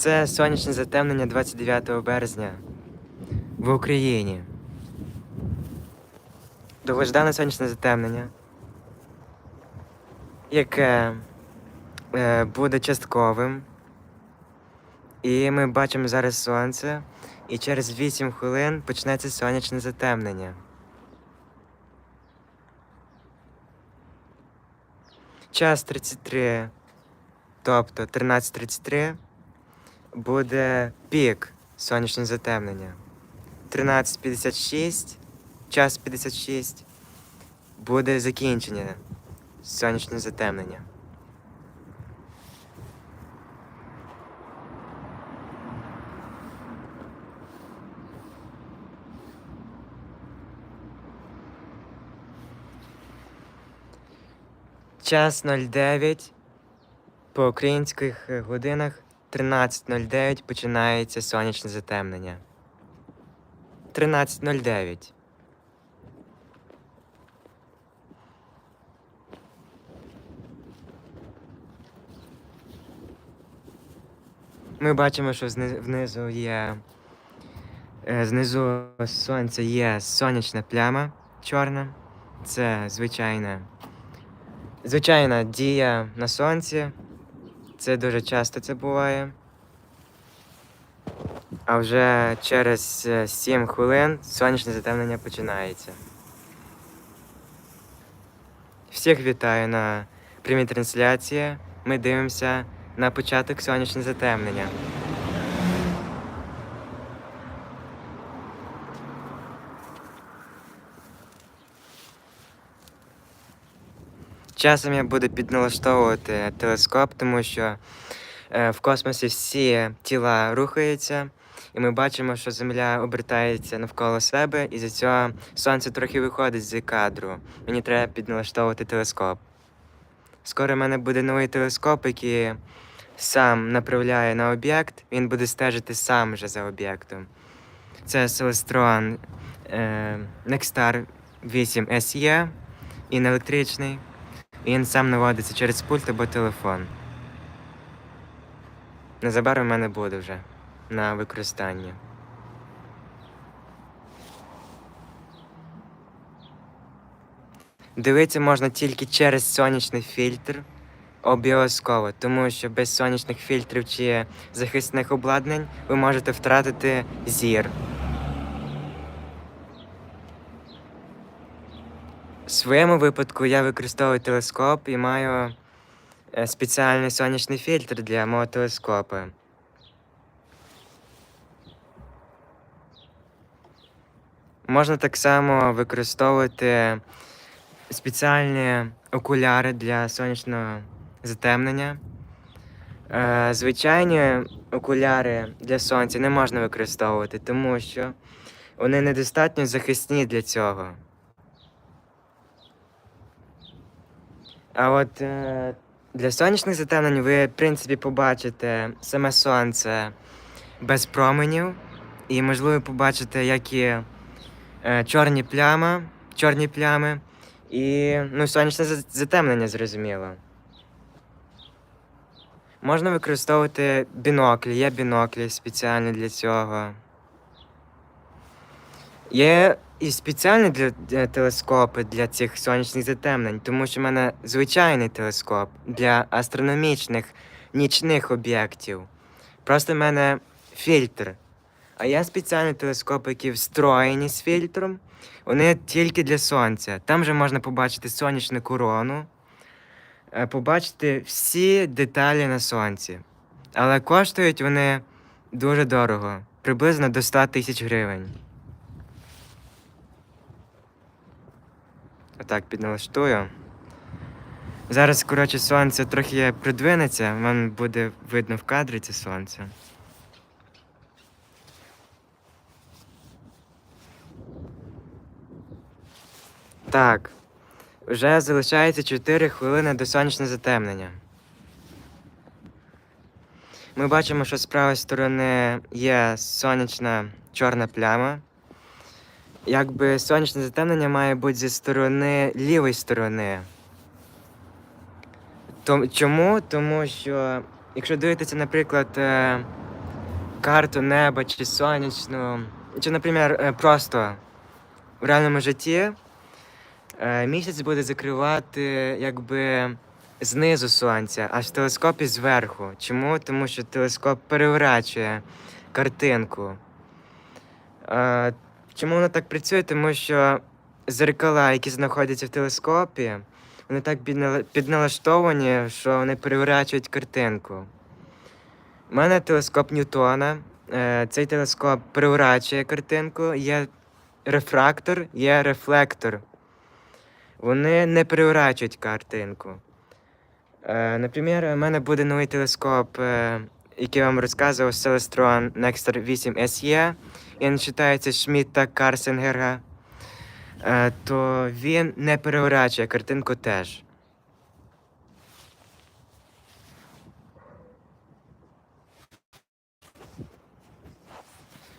Це сонячне затемнення 29 березня в Україні. Довгождане сонячне затемнення, яке е, буде частковим. І ми бачимо зараз сонце, і через 8 хвилин почнеться сонячне затемнення. Час 33, тобто 13.33 буде пік сонячного затемнення. 13.56, час 56 буде закінчення сонячного затемнення. Час 09 по українських е, годинах 13.09 починається сонячне затемнення. 13.09. Ми бачимо, що зни- внизу є. е, Знизу сонця є сонячна пляма чорна. Це звичайна. Звичайна дія на сонці. Це дуже часто це буває. А вже через е, 7 хвилин сонячне затемнення починається. Всіх вітаю на прямій трансляції. Ми дивимося на початок сонячного затемнення. Часом я буду підналаштовувати телескоп, тому що е, в космосі всі тіла рухаються, і ми бачимо, що Земля обертається навколо себе, і за цього сонце трохи виходить з кадру. Мені треба підналаштовувати телескоп. Скоро в мене буде новий телескоп, який сам направляє на об'єкт, він буде стежити сам вже за об'єктом. Це Celestron е, Nexstar 8 SE, він електричний. Він сам наводиться через пульт або телефон. Незабаром в мене буде вже на використання. Дивитися можна тільки через сонячний фільтр. Обов'язково, тому що без сонячних фільтрів чи захисних обладнань ви можете втратити зір. В своєму випадку я використовую телескоп і маю е, спеціальний сонячний фільтр для мого телескопа. Можна так само використовувати спеціальні окуляри для сонячного затемнення. Е, Звичайні окуляри для сонця не можна використовувати, тому що вони недостатньо захисні для цього. А от е, для сонячних затемнень ви, в принципі, побачите саме сонце без променів, і, можливо, побачите, як і е, чорні плями, чорні плями і ну, сонячне затемнення, зрозуміло. Можна використовувати біноклі, є біноклі спеціальні для цього. Є і спеціальні для, для телескопи для цих сонячних затемнень, тому що в мене звичайний телескоп для астрономічних нічних об'єктів. Просто в мене фільтр. А є спеціальні телескопи, які встроєні з фільтром. Вони тільки для сонця. Там же можна побачити сонячну корону, е, побачити всі деталі на сонці. Але коштують вони дуже дорого, приблизно до 100 тисяч гривень. Отак підналаштую. Зараз, коротше, сонце трохи придвинеться, в мене буде видно в кадрі це сонце. Так. Вже залишається 4 хвилини до сонячного затемнення. Ми бачимо, що з правої сторони є сонячна чорна пляма. Якби сонячне затемнення має бути зі сторони лівої сторони. Том- чому? Тому що, якщо дивитися, наприклад, е, карту неба чи сонячну, чи, наприклад, е, просто в реальному житті е, місяць буде закривати якби знизу сонця, аж в телескопі зверху. Чому? Тому що телескоп переворачує картинку. Чому воно так працює? Тому що зеркала, які знаходяться в телескопі, вони так підналаштовані, що вони переворачують картинку. У мене телескоп Ньютона. Е, Цей телескоп переворачує картинку, є рефрактор, є рефлектор. Вони не переворачують картинку. Е, Наприклад, у мене буде новий телескоп, е, який я вам розказував, Celestron Nexter 8 SE. Він читається Шмідта Карсенгера. Е, То він не переворачує картинку теж.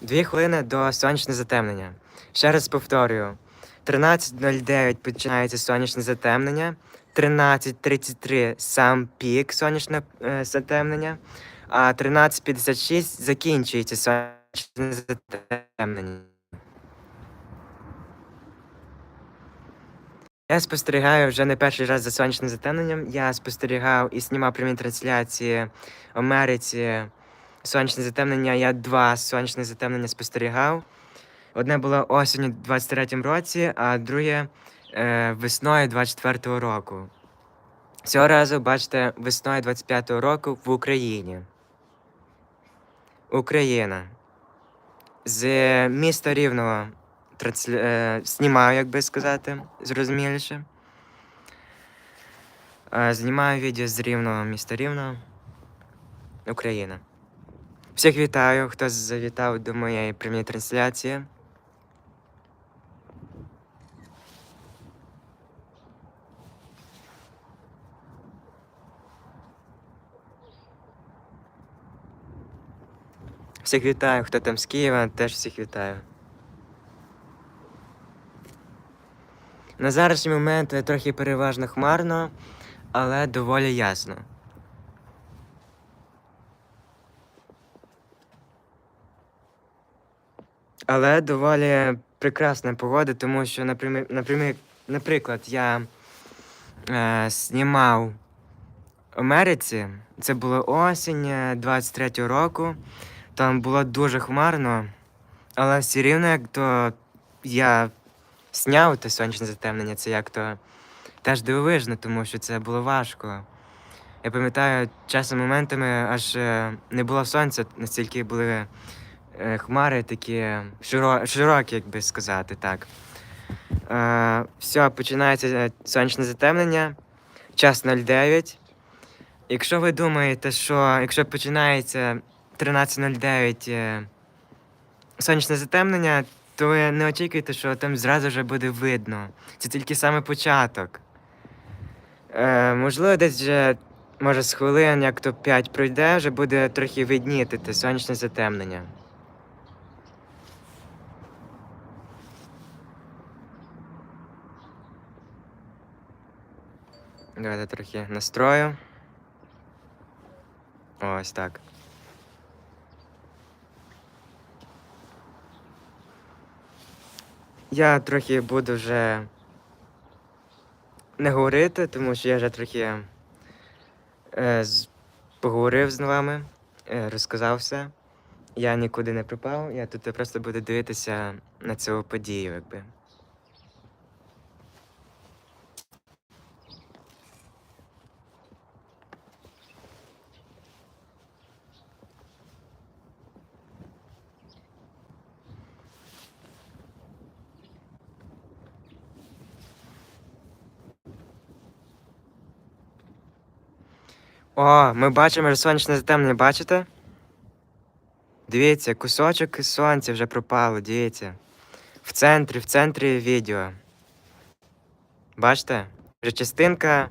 Дві хвилини до сонячне затемнення. Ще раз повторюю: 13.09 починається сонячне затемнення, 13.33 сам пік сонячне е, затемнення, а 13.56 закінчується сонячне затемнення. Я спостерігаю вже не перший раз за сонячним затемненням. Я спостерігав і знімав прямі трансляції в Америці. Сонячне затемнення. Я два сонячні затемнення спостерігав. Одне було осінню 23-му році, а друге е, весною 24-го року. Цього разу, бачите, весною 25-го року в Україні. Україна. З міста Рівного трансля... е, знімаю, як би сказати, зрозуміліше. Е, знімаю відео з Рівного, міста Рівного, Україна. Всіх вітаю, хто завітав до моєї прямої трансляції. Всіх вітаю, хто там з Києва, теж всіх вітаю. На зараз момент е, трохи переважно хмарно, але доволі ясно. Але доволі прекрасна погода, тому що, наприклад, я е, знімав в Америці, це було осінь е, 23-го року, там було дуже хмарно, але все рівно, як то я зняв те сонячне затемнення, це як то теж дивовижно, тому що це було важко. Я пам'ятаю, часом моментами аж е, не було сонця, настільки були е, хмари такі широкі, як би сказати, так. Е, все, починається сонячне затемнення, час 09. Якщо ви думаєте, що якщо починається 13.09 е, сонячне затемнення, то ви не очікуйте, що там зразу вже буде видно. Це тільки саме початок. Е, можливо, десь вже, може, з хвилин, як то 5 пройде, вже буде трохи видніти те сонячне затемнення. Давайте трохи настрою. Ось так. Я трохи буду вже не говорити, тому що я вже трохи е, поговорив з вами, е, розказав все. Я нікуди не пропав, я тут просто буду дивитися на цю подію, якби. О, ми бачимо вже сонячне затемнення, бачите? Дивіться, кусочок сонця вже пропало, дивіться. В центрі, в центрі відео. Бачите? Вже частинка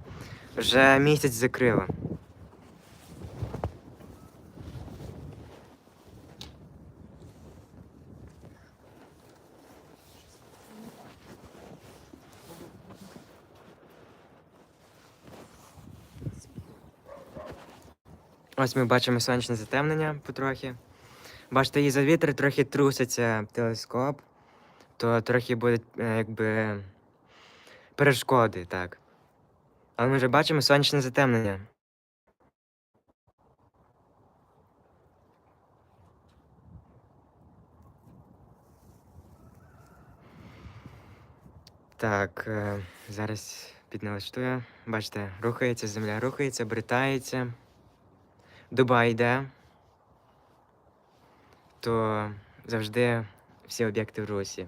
вже місяць закрила. Ось ми бачимо сонячне затемнення потрохи. Бачите, і за вітер трохи труситься телескоп, то трохи будуть е, якби перешкоди, так. Але ми вже бачимо сонячне затемнення. Так, е, зараз підналаштую. Бачите, рухається земля, рухається, обертається. Дуба йде. То завжди всі об'єкти в русі.